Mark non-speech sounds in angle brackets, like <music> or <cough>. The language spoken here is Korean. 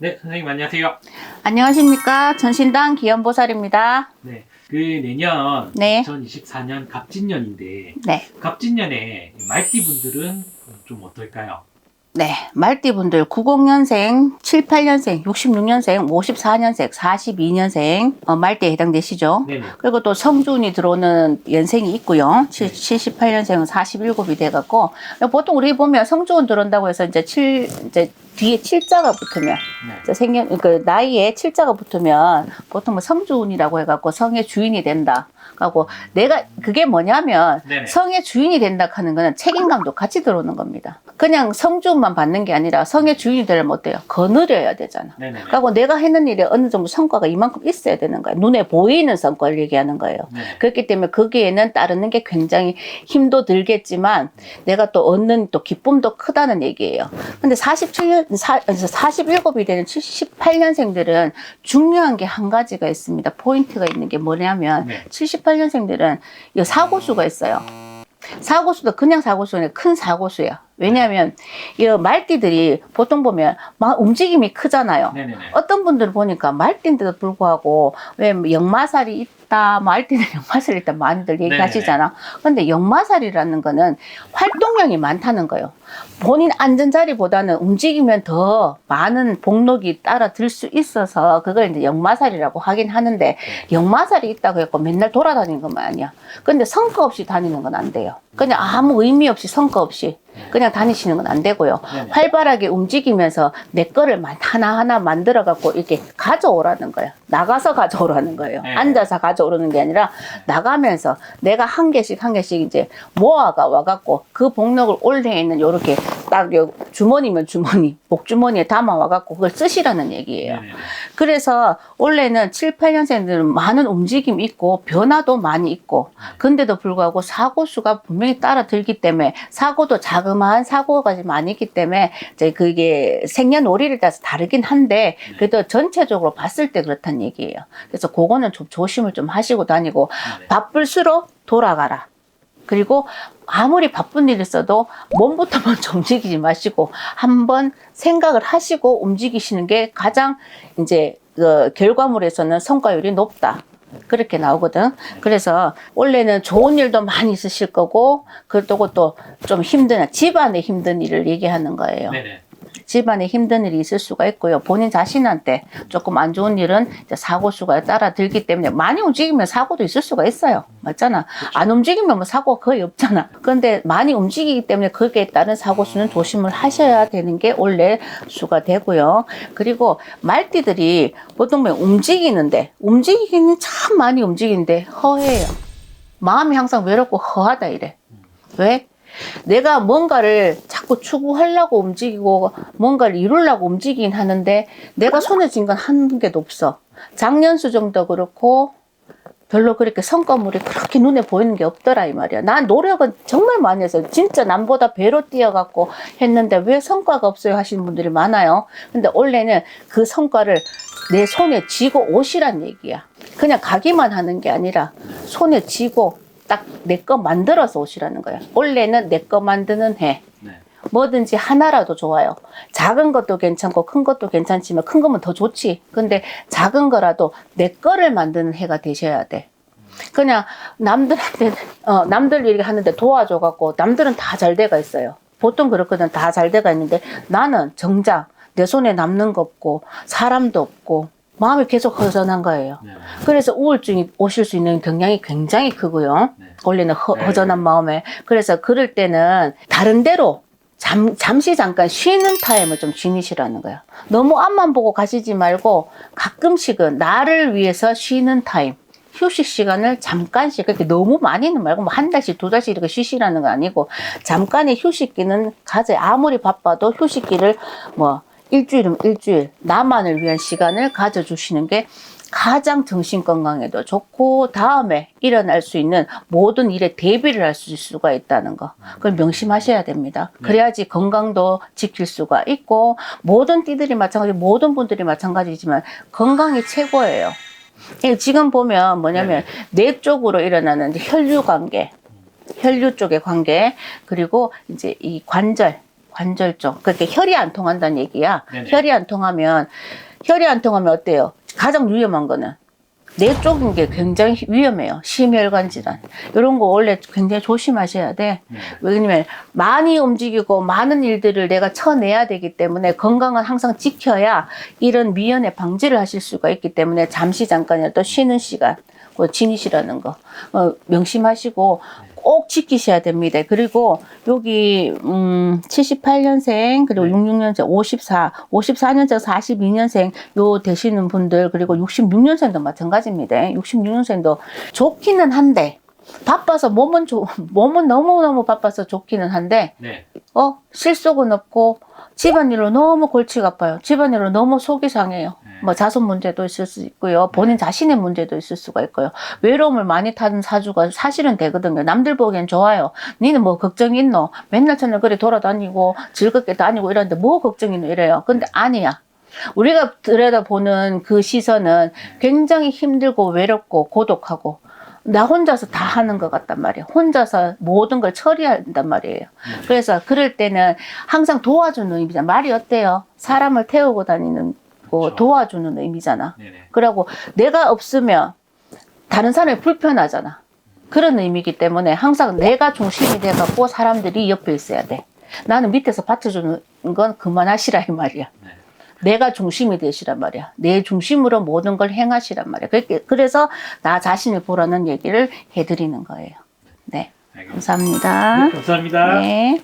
네, 선생님 안녕하세요. 안녕하십니까. 전신당 기연보살입니다. 네, 그 내년 네. 2024년 갑진년인데 네. 갑진년에 말띠 분들은 좀 어떨까요? 네. 말띠분들 90년생, 78년생, 66년생, 54년생, 42년생 어, 말띠에 해당되시죠. 네네. 그리고 또 성준이 들어오는 연생이 있고요. 78년생은 47이 돼갖고 보통 우리 보면 성준 들어온다고 해서 이제 7 이제 뒤에 칠자가 붙으면 네. 생년 그 나이에 칠자가 붙으면 보통 뭐 성주운이라고 해갖고 성의 주인이 된다. 하고 내가 그게 뭐냐면 네네. 성의 주인이 된다 하는 거는 책임감도 같이 들어오는 겁니다. 그냥 성주 운만 받는 게 아니라 성의 주인이 되려면 어때요? 거느려야 되잖아. 네네. 그리고 내가 했는 일에 어느 정도 성과가 이만큼 있어야 되는 거예요. 눈에 보이는 성과를 얘기하는 거예요. 네. 그렇기 때문에 거기에는 따르는 게 굉장히 힘도 들겠지만 내가 또 얻는 또 기쁨도 크다는 얘기예요. 근데 47년, 47이 되는 78년생들은 중요한 게 한 가지가 있습니다. 포인트가 있는 게 뭐냐면 네. 78년생들은 이 사고수가 있어요. 사고수도 그냥 아니라 큰 사고수야. 왜냐하면 이 말띠들이 보통 보면 막 움직임이 크잖아요. 네네네. 어떤 분들 보니까 말띠인데도 불구하고 왜 역마살이 있다, 말띠는 <laughs> 역마살이 있다 많이들 얘기하시잖아. 근데 역마살이라는 거는 활동량이 많다는 거예요. 본인 앉은 자리보다는 움직이면 더 많은 복록이 따라 들 수 있어서 그걸 이제 역마살이라고 하긴 하는데 역마살이 있다고 해서 맨날 돌아다니는 것만 아니야. 근데 성과 없이 다니는 건 안 돼요. 그냥 아무 의미 없이 성과 없이 그냥 다니시는 건 안 되고요. 네네. 활발하게 움직이면서 내 거를 만- 하나하나 만들어 갖고 이렇게 가져오라는 거예요. 나가서 가져오라는 거예요. 네. 앉아서 가져오라는 게 아니라 나가면서 내가 한 개씩 한 개씩 이제 모아가 와갖고 그 복록을 올해 있는 요렇게 딱 요 주머니면 주머니, <laughs> 복주머니에 담아 와갖고 그걸 쓰시라는 얘기예요. 네네네. 그래서 원래는 7, 8년생들은 많은 움직임이 있고 변화도 많이 있고 근데도 불구하고 사고 수가 분명히 따라 들기 때문에 사고도 자그마한 사고가 좀 많이 있기 때문에 이제 그게 생년월일에 따라서 다르긴 한데 그래도 전체적으로 봤을 때 그렇다는 얘기예요. 그래서 그거는 좀 조심을 좀 하시고 다니고. 바쁠수록 돌아가라. 그리고 아무리 바쁜 일 있어도 몸부터 먼저 움직이지 마시고 한번 생각을 하시고 움직이시는 게 가장 이제 그 결과물에서는 성과율이 높다. 그렇게 나오거든. 그래서 원래는 좋은 일도 많이 있으실 거고, 그렇다고 또 좀 힘든, 집안의 힘든 일을 얘기하는 거예요. 네네. 집안에 힘든 일이 있을 수가 있고요. 본인 자신한테 조금 안 좋은 일은 사고 수가 따라 들기 때문에 많이 움직이면 사고도 있을 수가 있어요. 맞잖아. 안 움직이면 뭐 사고가 거의 없잖아. 그런데 많이 움직이기 때문에 거기에 따른 사고 수는 조심을 하셔야 되는 게 원래 수가 되고요. 그리고 말띠들이 보통 뭐 움직이는데 움직이기는 참 많이 움직이는데 허해요. 마음이 항상 외롭고 허하다 이래. 왜? 내가 뭔가를 자꾸 추구하려고 움직이고 뭔가를 이루려고 움직이긴 하는데 내가 손에 쥔 건 한 개도 없어. 작년 수 정도 그렇고 별로 그렇게 성과물이 그렇게 눈에 보이는 게 없더라 이 말이야. 난 노력은 정말 많이 했어요. 진짜 남보다 배로 뛰어갖고 했는데 왜 성과가 없어요 하시는 분들이 많아요. 근데 원래는 그 성과를 내 손에 쥐고 오시란 얘기야. 그냥 가기만 하는 게 아니라 손에 쥐고 딱 내 거 만들어서 오시라는 거야. 원래는 내 거 만드는 해. 네. 뭐든지 하나라도 좋아요. 작은 것도 괜찮고 큰 것도 괜찮지만 큰 거면 더 좋지. 근데 작은 거라도 내 거를 만드는 해가 되셔야 돼. 그냥 남들한테 어, 남들 일 하는데 도와줘 갖고 남들은 다 잘 돼가 있어요. 보통 그렇거든 다 잘 돼가 있는데 나는 정작 내 손에 남는 거 없고 사람도 없고 마음이 계속 허전한 거예요. 네. 그래서 우울증이 오실 수 있는 경향이 굉장히 크고요. 네. 원래는 허, 네. 허전한 마음에. 그래서 그럴 때는 다른 데로 잠, 잠시 잠깐 쉬는 타임을 좀 지니시라는 거예요. 너무 앞만 보고 가시지 말고 가끔씩은 나를 위해서 쉬는 타임. 휴식 시간을 잠깐씩 그렇게 너무 많이는 말고 뭐 한 달씩 두 달씩 이렇게 쉬시라는 거 아니고 잠깐의 휴식기는 가져야 아무리 바빠도 휴식기를 뭐 일주일이면 일주일 나만을 위한 시간을 가져주시는 게 가장 정신 건강에도 좋고 다음에 일어날 수 있는 모든 일에 대비를 할 수- 수가 있다는 거 그걸 명심하셔야 됩니다. 네. 그래야지 건강도 지킬 수가 있고 모든 띠들이 마찬가지 모든 분들이 마찬가지지만 건강이 최고예요. 예, 지금 보면 뭐냐면 뇌 쪽으로 일어나는 혈류 관계, 혈류 쪽의 관계 그리고 이제 이 관절 관절 쪽. 그렇게 혈이 안 통한다는 얘기야. 네네. 혈이 안 통하면 혈이 안 통하면 어때요? 가장 위험한 거는 뇌 쪽인 게 굉장히 위험해요. 심혈관 질환. 이런 거 원래 굉장히 조심하셔야 돼. 네. 왜냐면 많이 움직이고 많은 일들을 내가 쳐내야 되기 때문에 건강은 항상 지켜야 이런 미연에 방지를 하실 수가 있기 때문에 잠시 잠깐이라도 쉬는 시간, 그 지니시라는 거 어, 명심하시고 꼭 지키셔야 됩니다. 그리고 여기 음 78년생 그리고 네. 66년생 54, 54년생 42년생 요 되시는 분들 그리고 66년생도 마찬가지입니다. 66년생도 좋기는 한데 바빠서 몸은 좋 몸은 너무 너무 바빠서 좋기는 한데 네. 어 실속은 없고 집안일로 너무 골치가 아파요. 집안일로 너무 속이 상해요. 네. 뭐 자손 문제도 있을 수 있고요. 본인 자신의 문제도 있을 수가 있고요. 외로움을 많이 타는 사주가 사실은 되거든요. 남들 보기엔 좋아요. 니는 뭐 걱정이 있노? 맨날 저녁 그래 돌아다니고 즐겁게 다니고 이러는데 뭐 걱정이 있노? 이래요. 근데 아니야. 우리가 들여다보는 그 시선은 굉장히 힘들고 외롭고 고독하고 나 혼자서 다 하는 것 같단 말이에요. 혼자서 모든 걸 처리한단 말이에요. 그래서 그럴 때는 항상 도와주는 의미잖아. 말이 어때요? 사람을 태우고 다니는 거 그렇죠. 도와주는 의미잖아. 네네. 그러고 내가 없으면 다른 사람이 불편하잖아. 그런 의미이기 때문에 항상 내가 중심이 돼갖고 사람들이 옆에 있어야 돼. 나는 밑에서 받쳐주는 건 그만하시라 이 말이야. 네. 내가 중심이 되시란 말이야. 내 중심으로 모든 걸 행하시란 말이야. 그래서 나 자신을 보라는 얘기를 해드리는 거예요. 네. 알겠습니다. 감사합니다. 네, 감사합니다. 네.